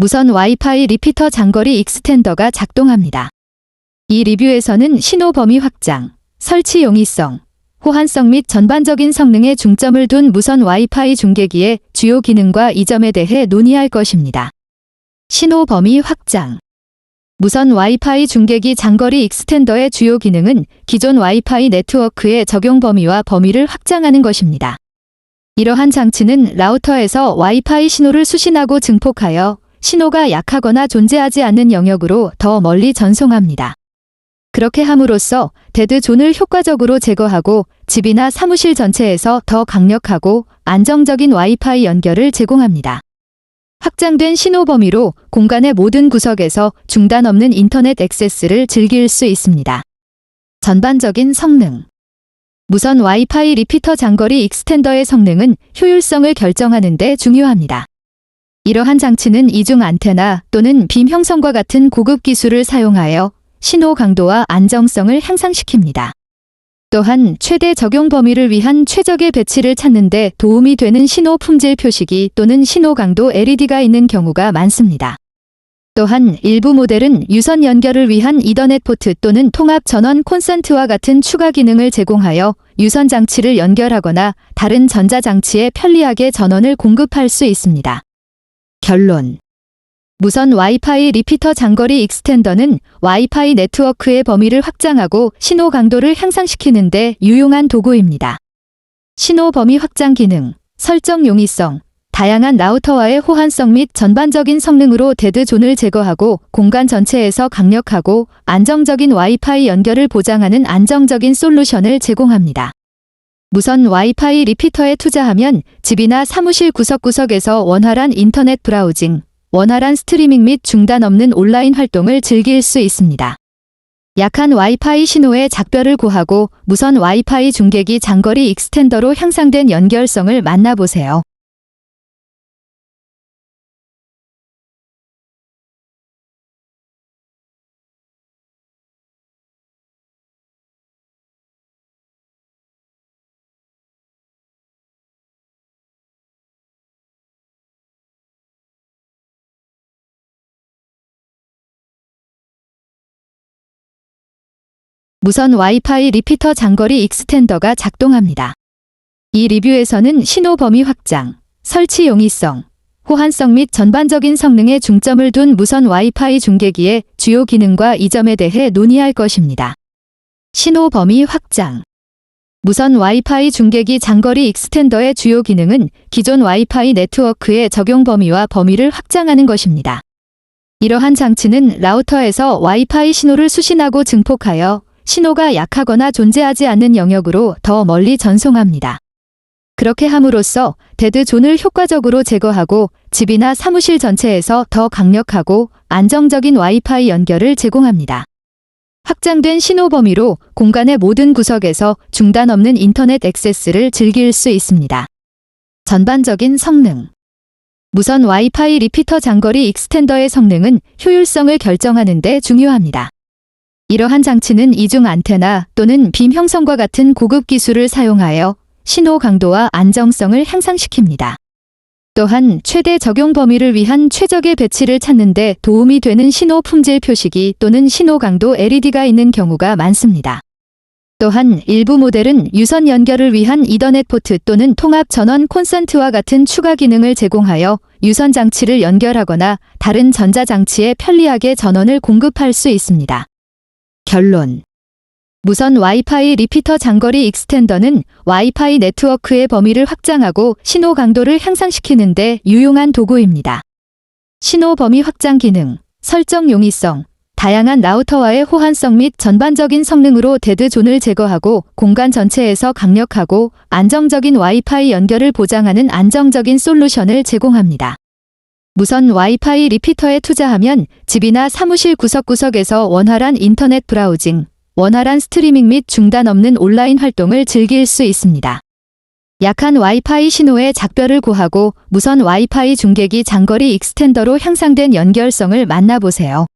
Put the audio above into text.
무선 와이파이 리피터 장거리 익스텐더가 작동합니다. 이 리뷰에서는 신호 범위 확장, 설치 용이성, 호환성 및 전반적인 성능에 중점을 둔 무선 와이파이 중계기의 주요 기능과 이 점에 대해 논의할 것입니다. 신호 범위 확장 무선 와이파이 중계기 장거리 익스텐더의 주요 기능은 기존 와이파이 네트워크의 적용 범위와 범위를 확장하는 것입니다. 이러한 장치는 라우터에서 와이파이 신호를 수신하고 증폭하여 신호가 약하거나 존재하지 않는 영역으로 더 멀리 전송합니다. 그렇게 함으로써 데드 존을 효과적으로 제거하고 집이나 사무실 전체에서 더 강력하고 안정적인 와이파이 연결을 제공합니다. 확장된 신호 범위로 공간의 모든 구석에서 중단 없는 인터넷 액세스를 즐길 수 있습니다. 전반적인 성능 무선 와이파이 리피터 장거리 익스텐더의 성능은 효율성을 결정하는 데 중요합니다. 이러한 장치는 이중 안테나 또는 빔 형성과 같은 고급 기술을 사용하여 신호 강도와 안정성을 향상시킵니다. 또한 최대 적용 범위를 위한 최적의 배치를 찾는 데 도움이 되는 신호 품질 표시기 또는 신호 강도 LED가 있는 경우가 많습니다. 또한 일부 모델은 유선 연결을 위한 이더넷 포트 또는 통합 전원 콘센트와 같은 추가 기능을 제공하여 유선 장치를 연결하거나 다른 전자 장치에 편리하게 전원을 공급할 수 있습니다. 결론 무선 와이파이 리피터 장거리 익스텐더는 와이파이 네트워크의 범위를 확장하고 신호 강도를 향상시키는데 유용한 도구입니다. 신호 범위 확장 기능, 설정 용이성, 다양한 라우터와의 호환성 및 전반적인 성능으로 데드 존을 제거하고 공간 전체에서 강력하고 안정적인 와이파이 연결을 보장하는 안정적인 솔루션을 제공합니다. 무선 와이파이 리피터에 투자하면 집이나 사무실 구석구석에서 원활한 인터넷 브라우징, 원활한 스트리밍 및 중단 없는 온라인 활동을 즐길 수 있습니다. 약한 와이파이 신호의 작별을 구하고 무선 와이파이 중계기 장거리 익스텐더로 향상된 연결성을 만나보세요. 무선 와이파이 리피터 장거리 익스텐더가 작동합니다. 이 리뷰에서는 신호 범위 확장, 설치 용이성, 호환성 및 전반적인 성능에 중점을 둔 무선 와이파이 중계기의 주요 기능과 이 점에 대해 논의할 것입니다. 신호 범위 확장 무선 와이파이 중계기 장거리 익스텐더의 주요 기능은 기존 와이파이 네트워크의 적용 범위와 범위를 확장하는 것입니다. 이러한 장치는 라우터에서 와이파이 신호를 수신하고 증폭하여 신호가 약하거나 존재하지 않는 영역으로 더 멀리 전송합니다. 그렇게 함으로써 데드 존을 효과적으로 제거하고 집이나 사무실 전체에서 더 강력하고 안정적인 와이파이 연결을 제공합니다. 확장된 신호 범위로 공간의 모든 구석에서 중단 없는 인터넷 액세스를 즐길 수 있습니다. 전반적인 성능 무선 와이파이 리피터 장거리 익스텐더의 성능은 효율성을 결정하는 데 중요합니다. 이러한 장치는 이중 안테나 또는 빔 형성과 같은 고급 기술을 사용하여 신호 강도와 안정성을 향상시킵니다. 또한 최대 적용 범위를 위한 최적의 배치를 찾는 데 도움이 되는 신호 품질 표시기 또는 신호 강도 LED가 있는 경우가 많습니다. 또한 일부 모델은 유선 연결을 위한 이더넷 포트 또는 통합 전원 콘센트와 같은 추가 기능을 제공하여 유선 장치를 연결하거나 다른 전자 장치에 편리하게 전원을 공급할 수 있습니다. 결론 무선 와이파이 리피터 장거리 익스텐더는 와이파이 네트워크의 범위를 확장하고 신호 강도를 향상시키는 데 유용한 도구입니다. 신호 범위 확장 기능, 설정 용이성, 다양한 라우터와의 호환성 및 전반적인 성능으로 데드 존을 제거하고 공간 전체에서 강력하고 안정적인 와이파이 연결을 보장하는 안정적인 솔루션을 제공합니다. 무선 와이파이 리피터에 투자하면 집이나 사무실 구석구석에서 원활한 인터넷 브라우징, 원활한 스트리밍 및 중단 없는 온라인 활동을 즐길 수 있습니다. 약한 와이파이 신호의 작별을 구하고 무선 와이파이 중계기 장거리 익스텐더로 향상된 연결성을 만나보세요.